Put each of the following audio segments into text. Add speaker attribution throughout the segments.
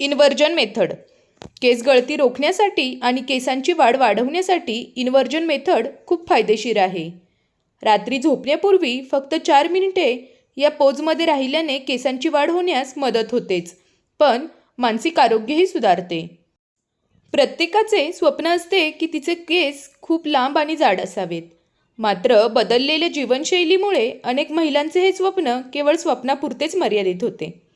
Speaker 1: Inversion method केस गळती रोखण्यासाठी आणि केसांची वाढ वाढवण्यासाठी इन्व्हर्जन मेथड खूप फायदेशीर आहे. रात्री झोपण्यापूर्वी फक्त चार मिनिटे या पोजमध्ये राहिल्याने केसांची वाढ होण्यास मदत होतेच पण मानसिक आरोग्यही सुधारते. प्रत्येकाचे स्वप्न असते की तिचे केस खूप लांब आणि जाड असावेत. मात्र बदललेल्या जीवनशैलीमुळे अनेक महिलांचे हे स्वप्न केवळ स्वप्नापुरतेच मर्यादित होते.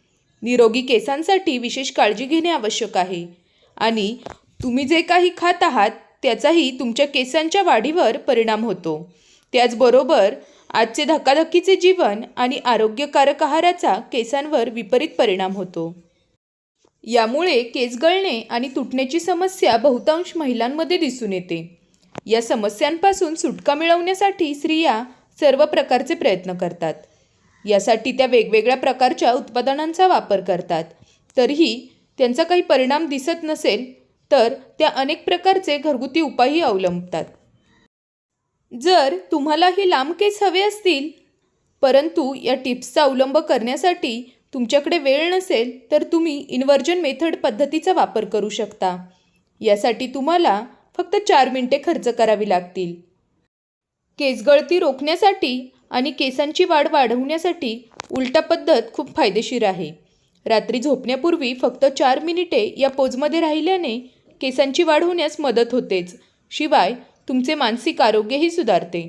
Speaker 1: निरोगी केसांसाठी विशेष काळजी घेणे आवश्यक आहे. आणि तुम्ही जे काही खात आहात त्याचाही तुमच्या केसांच्या वाढीवर परिणाम होतो. त्याचबरोबर आजचे धकाधकीचे जीवन आणि आरोग्यकारक आहाराचा केसांवर विपरीत परिणाम होतो. यामुळे केस गळणे आणि तुटण्याची समस्या बहुतांश महिलांमध्ये दिसून येते. या समस्यांपासून सुटका मिळवण्यासाठी स्त्रिया सर्व प्रकारचे प्रयत्न करतात. यासाठी त्या वेगवेगळ्या प्रकारच्या उत्पादनांचा वापर करतात. तरीही त्यांचा काही परिणाम दिसत नसेल तर त्या अनेक प्रकारचे घरगुती उपायही अवलंबतात. जर तुम्हाला ही लांब केस हवे असतील परंतु या टिप्सचा अवलंब करण्यासाठी तुमच्याकडे वेळ नसेल तर तुम्ही इन्व्हर्जन मेथड पद्धतीचा वापर करू शकता. यासाठी तुम्हाला फक्त चार मिनिटे खर्च करावी लागतील. केसगळती रोखण्यासाठी आणि केसांची वाढ वाढवण्यासाठी उलटा पद्धत खूप फायदेशीर आहे. रात्री झोपण्यापूर्वी फक्त चार मिनिटे या पोजमध्ये राहिल्याने केसांची वाढ होण्यास मदत होतेच. शिवाय तुमचे मानसिक आरोग्यही सुधारते.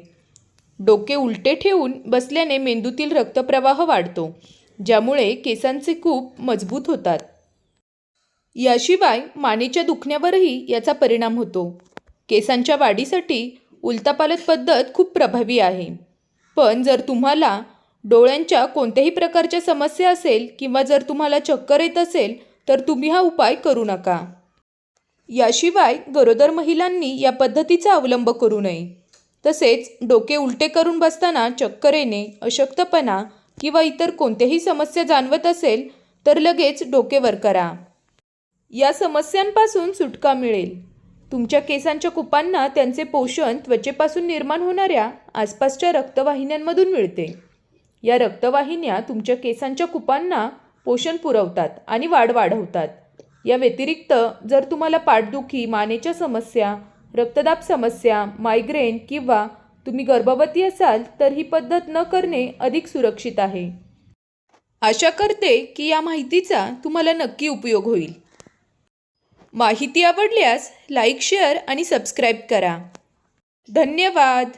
Speaker 1: डोके उलटे ठेवून बसल्याने मेंदूतील रक्तप्रवाह वाढतो ज्यामुळे केसांचे खूप मजबूत होतात. याशिवाय मानेच्या दुखण्यावरही याचा परिणाम होतो. केसांच्या वाढीसाठी उलतापालत पद्धत खूप प्रभावी आहे. पण जर तुम्हाला डोळ्यांच्या कोणत्याही प्रकारच्या समस्या असेल किंवा जर तुम्हाला चक्कर येत असेल तर तुम्ही हा उपाय करू नका. याशिवाय गरोदर महिलांनी या पद्धतीचा अवलंब करू नये. तसेच डोके उलटे करून बसताना चक्कर येणे अशक्तपणा किंवा इतर कोणत्याही समस्या जाणवत असेल तर लगेच डोके वर करा. या समस्यांपासून सुटका मिळेल. तुमच्या केसांच्या कुपांना त्यांचे पोषण त्वचेपासून निर्माण होणाऱ्या आसपासच्या रक्तवाहिन्यांमधून मिळते. या रक्तवाहिन्या तुमच्या केसांच्या कुपांना पोषण पुरवतात आणि वाढ वाढवतात. या व्यतिरिक्त जर तुम्हाला पाठदुखी मानेच्या समस्या रक्तदाब समस्या मायग्रेन किंवा तुम्ही गर्भवती असाल तर ही पद्धत न करणे अधिक सुरक्षित आहे. आशा करते की या माहितीचा तुम्हाला नक्की उपयोग होईल. माहिती आवडल्यास लाईक शेअर आणि सबस्क्राईब करा. धन्यवाद.